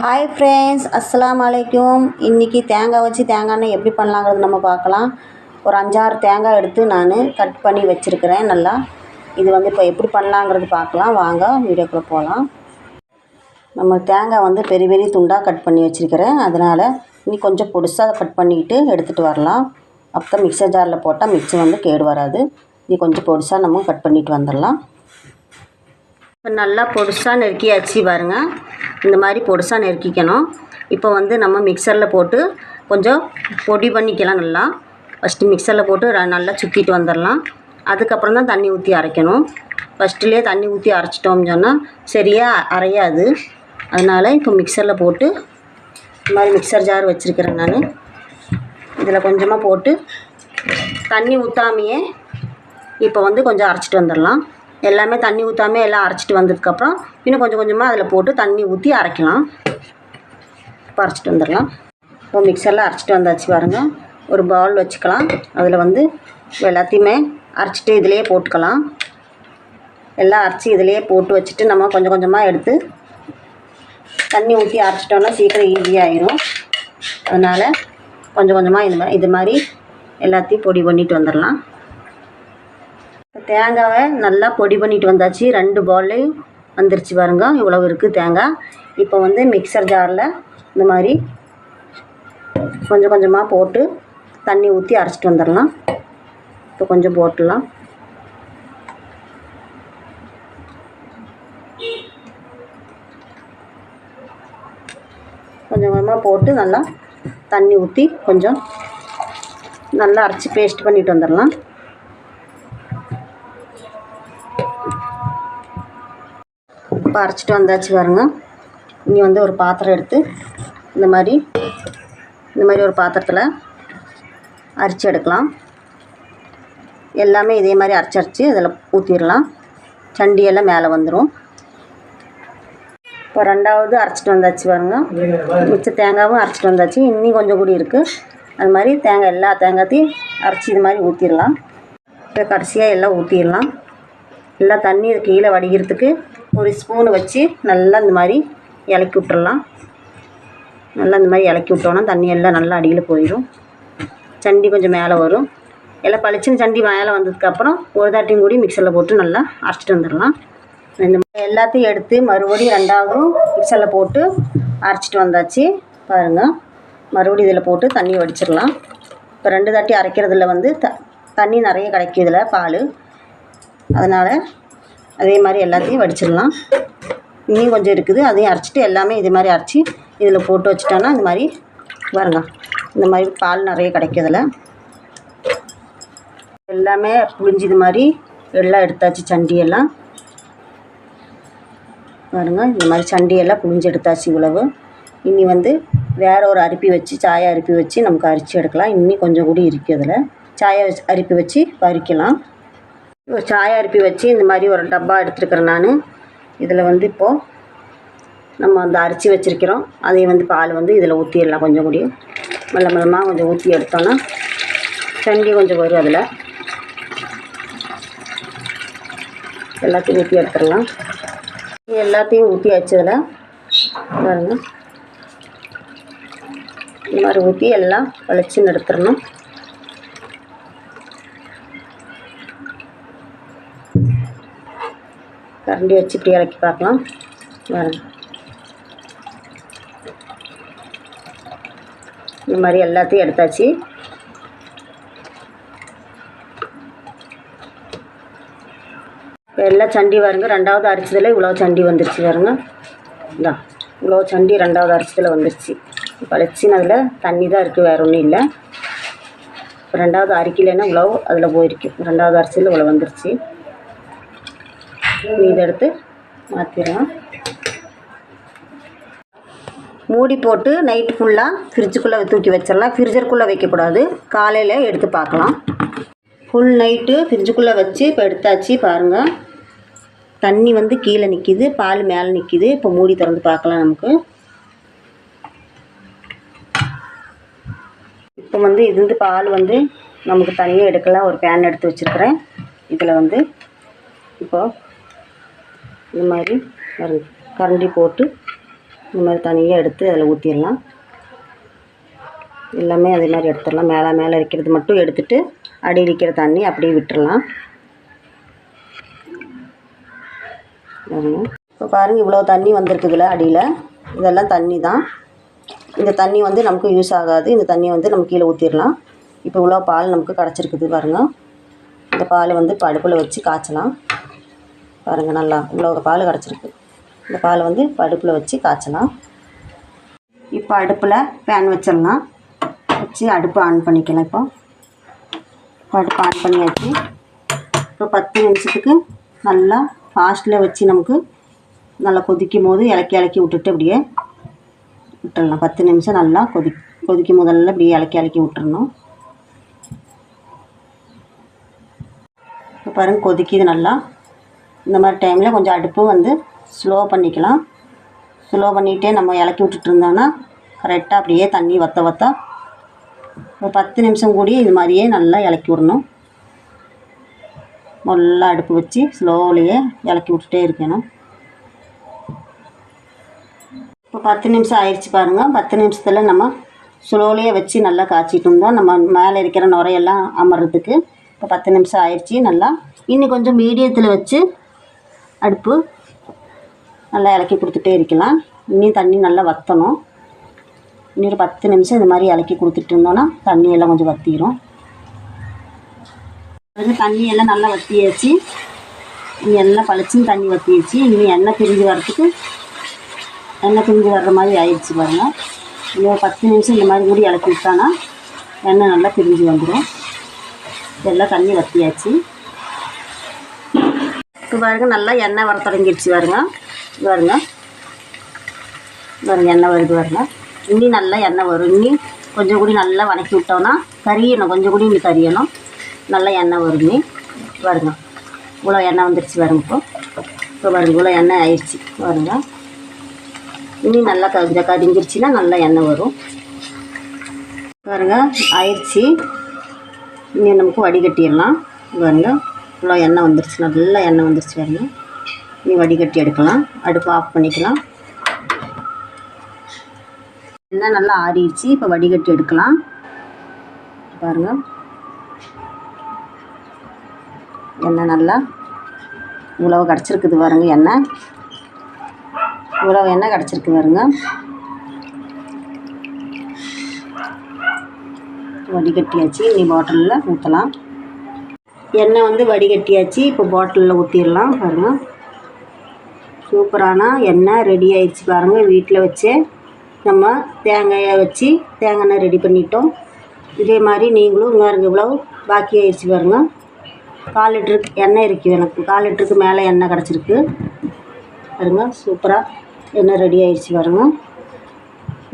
Hi friends அஸ்லாம் வலைக்கும் இன்றைக்கி தேங்காய் வச்சு தேங்காய் எண்ணெய் எப்படி பண்ணலாங்கிறது நம்ம பார்க்கலாம். ஒரு அஞ்சாறு தேங்காய் எடுத்து நான் கட் பண்ணி வச்சுருக்கிறேன் நல்லா. இது வந்து இப்போ எப்படி பண்ணலாங்கிறது பார்க்கலாம். வாங்க வீடியோக்குள்ளே போகலாம் நம்ம தேங்காய் வந்து பெரிய பெரிய துண்டாக கட் பண்ணி வச்சுருக்கிறேன். அதனால் இனி கொஞ்சம் பொடிசாக கட் பண்ணிக்கிட்டு எடுத்துகிட்டு வரலாம். அப்போ தான் மிக்சர் ஜாரில் போட்டால் மிக்ஸி வந்து கேடு வராது. இனி கொஞ்சம் பொடிசாக நம்ம கட் பண்ணிட்டு வந்துடலாம். இப்போ நல்லா பொடிசாக நெருக்கியாச்சு பாருங்கள் இந்த மாதிரி பொடிசாக நெருக்கிக்கணும். இப்போ வந்து நம்ம மிக்சரில் போட்டு கொஞ்சம் பொடி பண்ணிக்கலாம் நல்லா. ஃபஸ்ட்டு மிக்சரில் போட்டு நல்லா சுற்றிட்டு வந்துடலாம் அதுக்கப்புறம் தான் தண்ணி ஊற்றி அரைக்கணும். ஃபஸ்ட்டுலேயே தண்ணி ஊற்றி அரைச்சிட்டோம்னு சொன்னால் சரியாக அரையாது. அதனால் இப்போ மிக்சரில் போட்டு இந்த மாதிரி மிக்சர் ஜார் வச்சுருக்கிறேன் நான். இதில் கொஞ்சமாக போட்டு தண்ணி ஊற்றாமையே இப்போ வந்து கொஞ்சம் அரைச்சிட்டு வந்துடலாம் எல்லாமே தண்ணி ஊற்றாமே எல்லாம் அரைச்சிட்டு வந்ததுக்கப்புறம் இன்னும் கொஞ்சம் கொஞ்சமாக அதில் போட்டு தண்ணி ஊற்றி அரைக்கலாம். இப்போ அரைச்சிட்டு வந்துடலாம். இப்போ மிக்சரில் அரைச்சிட்டு வந்தாச்சு பாருங்கள் ஒரு பவுல் வச்சுக்கலாம். அதில் வந்து எல்லாத்தையுமே அரைச்சிட்டு இதிலேயே போட்டுக்கலாம். எல்லாம் அரைச்சி இதிலேயே போட்டு வச்சுட்டு நம்ம கொஞ்சம் கொஞ்சமாக எடுத்து தண்ணி ஊற்றி அரைச்சிட்டோம்னா சீக்கிரம் ஈஸியாகிடும் அதனால் கொஞ்சம் கொஞ்சமாக இது இது மாதிரி எல்லாத்தையும் பொடி பண்ணிட்டு வந்துடலாம். தேங்காவை நல்லா பொடி பண்ணிட்டு வந்தாச்சு. ரெண்டு பவுல்லையும் வந்துருச்சு பாருங்க. இவ்வளவு இருக்குது தேங்காய் இப்போ வந்து மிக்சர் ஜாரில் இந்த மாதிரி கொஞ்சம் கொஞ்சமாக போட்டு தண்ணி ஊற்றி அரைச்சிட்டு வந்துடலாம். இப்போ கொஞ்சம் போட்டுடலாம். கொஞ்சம் கொஞ்சமாக போட்டு நல்லா தண்ணி ஊற்றி கொஞ்சம் நல்லா அரைச்சி பேஸ்ட் பண்ணிட்டு வந்துடலாம். இப்போ அரைச்சிட்டு வந்தாச்சு பாருங்க. இனி வந்து ஒரு பாத்திரம் எடுத்து இந்த மாதிரி இந்த மாதிரி ஒரு பாத்திரத்தில் அரிச்சு எடுக்கலாம். எல்லாமே இதே மாதிரி அரைச்சி அரைச்சி அதில் ஊற்றிடலாம் சண்டியெல்லாம் மேலே வந்துடும் இப்போ ரெண்டாவது அரைச்சிட்டு வந்தாச்சு பாருங்க. மிச்ச தேங்காவும் அரைச்சிட்டு வந்தாச்சு. இன்னும் கொஞ்சம் கூடி இருக்குது அது மாதிரி தேங்காய் எல்லா தேங்காய்த்தையும் அரைச்சி இது மாதிரி ஊற்றிடலாம் இப்போ கடைசியாக எல்லாம் ஊற்றிடலாம் எல்லா தண்ணி கீழே வடிகிறதுக்கு ஒரு ஸ்பூனு வச்சு நல்லா இந்த மாதிரி இலக்கி விட்டுறலாம். நல்லா இந்த மாதிரி இலக்கி விட்டோன்னா தண்ணி எல்லாம் நல்லா அடியில் போயிடும். சண்டி கொஞ்சம் மேலே வரும். எல்லாம் பளிச்சுன்னு சண்டி மேலே வந்ததுக்கப்புறம் ஒரு தாட்டியும் கூடி மிக்சரில் போட்டு நல்லா அரைச்சிட்டு வந்துடலாம். இந்த மாதிரி எல்லாத்தையும் எடுத்து மறுபடியும் ரெண்டாவதும் மிக்சரில் போட்டு அரைச்சிட்டு வந்தாச்சு. பாருங்கள் மறுபடியும் இதில் போட்டு தண்ணி வடிச்சிடலாம். இப்போ ரெண்டு தாட்டி அரைக்கிறதுல வந்து த தண்ணி நிறைய கிடைக்கும் இதில் பால். அதனால் அதே மாதிரி எல்லாத்தையும் வடிச்சிடலாம். இன்னும் கொஞ்சம் இருக்குது. அதையும் அரைச்சிட்டு எல்லாமே இது மாதிரி அரைச்சி இதில் போட்டு வச்சிட்டோன்னா இந்த மாதிரி பாருங்க. இந்த மாதிரி பால் நிறைய கிடைக்கும் இதில் எல்லாமே புளிஞ்சு இது மாதிரி எல்லாம் எடுத்தாச்சு சண்டியெல்லாம். பாருங்க இந்த மாதிரி சண்டியெல்லாம் புளிஞ்சு எடுத்தாச்சு இவ்வளவு. இனி வந்து வேறு ஒரு அரிப்பி வச்சு சாயை அரிப்பி வச்சு நமக்கு அரிச்சு எடுக்கலாம். இன்னும் கொஞ்சம் கூட இருக்குது அதில். சாயை வச்சு அரிப்பி வச்சு பறிக்கலாம் ஒரு சாய அரிப்பி வச்சு இந்த மாதிரி ஒரு டப்பா எடுத்துருக்குறேன் நான். இதில் வந்து இப்போது நம்ம அந்த அரிச்சு வச்சுருக்கிறோம். அதையும் வந்து பால் வந்து இதில் ஊற்றிடலாம் கொஞ்சம் கூடிய. மெல்ல மெல்லமாக கொஞ்சம் ஊற்றி எடுத்தோன்னா சண்டி கொஞ்சம் வரும் அதில். எல்லாத்தையும் ஊற்றி எடுத்துடலாம். எல்லாத்தையும் ஊற்றி வச்சதில் பாருங்கள் இந்த மாதிரி ஊற்றி எல்லாம் வளைச்சின்னு எடுத்துடணும். கரண்டி வச்சு இப்படி இறக்கி பார்க்கலாம். வேறு இந்த மாதிரி எல்லாத்தையும் எடுத்தாச்சு. எல்லாம் எல்லா சண்டி வருங்க ரெண்டாவது அரிச்சதில் இவ்வளோ சண்டி வந்துருச்சு பாருங்க. இந்தா இவ்வளோ சண்டி ரெண்டாவது அரிச்சதில் வந்துருச்சு. பழச்சினதில் தண்ணி தான் இருக்குது வேறு ஒன்றும் இல்லை. இப்போ ரெண்டாவது அரிக்கலைன்னா இவ்வளோ அதில் போயிருக்கு. ரெண்டாவது அரிசியில் இவ்வளோ வந்துருச்சு. இதை எடுத்து மாற்றிடலாம் மூடி போட்டு நைட்டு ஃபுல்லாக ஃப்ரிட்ஜுக்குள்ளே தூக்கி வச்சிடலாம். ஃப்ரிட்ஜருக்குள்ளே வைக்கக்கூடாது. காலையில் எடுத்து பார்க்கலாம். ஃபுல் நைட்டு ஃப்ரிட்ஜுக்குள்ளே வச்சு இப்போ எடுத்தாச்சு பாருங்கள் தண்ணி வந்து கீழே நிற்கிது பால் மேலே நிற்கிது இப்போ மூடி திறந்து பார்க்கலாம் நமக்கு. இப்போ வந்து இது வந்து பால் வந்து நமக்கு தனியாக எடுக்கலாம். ஒரு பேன் எடுத்து வச்சுருக்கிறேன். இதில் வந்து இப்போது இந்த மாதிரி பாருங்க கரண்டி போட்டு இந்த மாதிரி தனியாக எடுத்து அதில் ஊற்றிடலாம் எல்லாமே அதே மாதிரி எடுத்துடலாம். மேலே மேலே இருக்கிறது மட்டும் எடுத்துட்டு அடி இருக்கிற தண்ணி அப்படியே விட்டுடலாம் இப்போ பாருங்கள் இவ்வளோ தண்ணி வந்திருக்குதுல அடியில். இதெல்லாம் தண்ணி தான் இந்த தண்ணி வந்து நமக்கு யூஸ் ஆகாது. இந்த தண்ணியை வந்து நம்ம கீழே ஊற்றிடலாம் இப்போ இவ்வளோ பால் நமக்கு கிடச்சிருக்குது பாருங்கள் இந்த பால் வந்து படுப்பில் வச்சு காய்ச்சலாம். பாருங்கள் நல்லா இவ்வளோ பால் கிடச்சிருக்கு இந்த பால் வந்து இப்போ அடுப்பில் வச்சு காய்ச்சலாம். இப்போ அடுப்பில் பேன் வச்சிடலாம். வச்சு அடுப்பு ஆன் பண்ணிக்கலாம் இப்போ. இப்போ அடுப்பு ஆன் பண்ணியாச்சு. இப்போ பத்து நிமிஷத்துக்கு நல்லா ஃபாஸ்ட்டில் வச்சு நமக்கு நல்லா கொதிக்கும் போது இலக்கி இலக்கி விட்டுட்டு அப்படியே விட்டுடலாம். பத்து நிமிஷம் நல்லா கொதி கொதிக்கும் முதல்ல அப்படியே இலக்கி இலக்கி விட்டுறணும். இப்போ பாருங்கள் கொதிக்குது நல்லா. இந்த மாதிரி டைமில் கொஞ்சம் அடுப்பு வந்து ஸ்லோ பண்ணிக்கலாம். ஸ்லோ பண்ணிகிட்டே நம்ம இலக்கி விட்டுட்டு இருந்தோம்னா கரெக்டாக அப்படியே தண்ணி வற்ற வற்ற ஒரு பத்து நிமிஷம் கூடி இது மாதிரியே நல்லா இலக்கி விடணும். நல்லா அடுப்பு வச்சு ஸ்லோவிலேயே இலக்கி விட்டுட்டே இருக்கணும். இப்போ பத்து நிமிஷம் ஆயிடுச்சு பாருங்கள் பத்து நிமிஷத்தில் நம்ம ஸ்லோலியே வச்சு நல்லா காய்ச்சிட்டு இருந்தோம். நம்ம மேலே இருக்கிற நுரையெல்லாம் அமர்றதுக்கு இப்போ பத்து நிமிஷம் ஆயிடுச்சு. நல்லா இன்னும் கொஞ்சம் மீடியத்தில் வச்சு அடுப்பு நல்லா இலக்கி கொடுத்துட்டே இருக்கலாம். இன்னும் தண்ணி நல்லா வற்றணும் இன்னொரு பத்து நிமிஷம் இந்த மாதிரி இலக்கி கொடுத்துட்டு இருந்தோன்னா தண்ணி எல்லாம் கொஞ்சம் வற்றிடும் அது தண்ணி எல்லாம் நல்லா வற்றியாச்சு இனி எல்லாம் பளிச்சுன்னு தண்ணி வற்றியாச்சு இனி எண்ணெய் பிரிஞ்சு வர்றதுக்கு எண்ணெய் பிரிஞ்சு வர்ற மாதிரி ஆயிடுச்சு பாருங்கள் இன்னொரு பத்து நிமிஷம் இந்த மாதிரி மூடி இலக்கி விட்டானா எண்ணெய் நல்லா பிரிஞ்சு வந்துடும் எல்லாம் தண்ணி வற்றியாச்சு இப்போ பாருங்க நல்லா எண்ணெய் வர தொடங்கிடுச்சு பாருங்க. பாருங்க. பாருங்கள் எண்ணெய் வருது பாருங்க. இன்னி நல்லா எண்ணெய் வரும். இன்னி கொஞ்சம் கூடி நல்லா வதக்கி விட்டோன்னா கறியணும் கொஞ்சம் கூடி இன்னி கரியணும். நல்லா எண்ணெய் வரும் இன்னி பாருங்க. இவ்வளோ எண்ணெய் வந்துடுச்சு பாருங்க இப்போ. இப்போ பாருங்க இவ்வளோ எண்ணெய் ஆயிடுச்சு. பாருங்க. இன்னி நல்லா கொஞ்சம் கரிஞ்சிருச்சுன்னா நல்லா எண்ணெய் வரும். பாருங்க ஆயிடுச்சு. இனி நமக்கு வடிகட்டிடலாம். பாருங்கள் இவ்வளோ எண்ணெய் வந்துருச்சு. நல்லா எண்ணெய் வந்துருச்சு பாருங்க. இனி வடிகட்டி எடுக்கலாம். அடுப்பு ஆஃப் பண்ணிக்கலாம். எண்ணெய் நல்லா ஆறிடுச்சு. இப்போ வடிகட்டி எடுக்கலாம். பாருங்கள் எண்ணெய் நல்லா உழவு கிடச்சிருக்குது பாருங்க எண்ணெய். இவ்வளோ எண்ணெய் கிடச்சிருக்கு பாருங்க. வடிகட்டியாச்சு. இனி பாட்டிலில் ஊற்றலாம் எண்ணெய் வந்து வடிகட்டியாச்சு. இப்போ பாட்டிலில் ஊற்றிடலாம் பாருங்கள் சூப்பரான எண்ணெய் ரெடி ஆயிடுச்சு பாருங்கள் வீட்டில் வச்சே நம்ம தேங்காயை வச்சு தேங்காய் எண்ணெய் ரெடி பண்ணிட்டோம். இதே மாதிரி நீங்களும் இங்கே இவ்வளோ பாக்கி ஆயிடுச்சு பாருங்கள் கால் லிட்டருக்கு எண்ணெய் இருக்குது எனக்கு. கால் லிட்டருக்கு மேலே எண்ணெய் கிடச்சிருக்கு. பாருங்க சூப்பராக எண்ணெய் ரெடி ஆயிடுச்சு பாருங்க.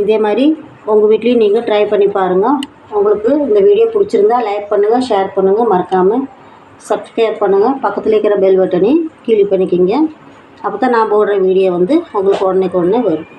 இதே மாதிரி உங்கள் வீட்லேயும் நீங்கள் ட்ரை பண்ணி பாருங்கள் உங்களுக்கு இந்த வீடியோ பிடிச்சிருந்தா லைக் பண்ணுங்கள் ஷேர் பண்ணுங்கள் மறக்காமல் சப்ஸ்கிரைப் பண்ணுங்கள் பக்கத்தில் இருக்கிற பெல் பட்டனையும் கிளிக் பண்ணிக்கிங்க. அப்போ தான் நான் போடுற வீடியோ வந்து உங்களுக்கு உடனே உடனே வரும்.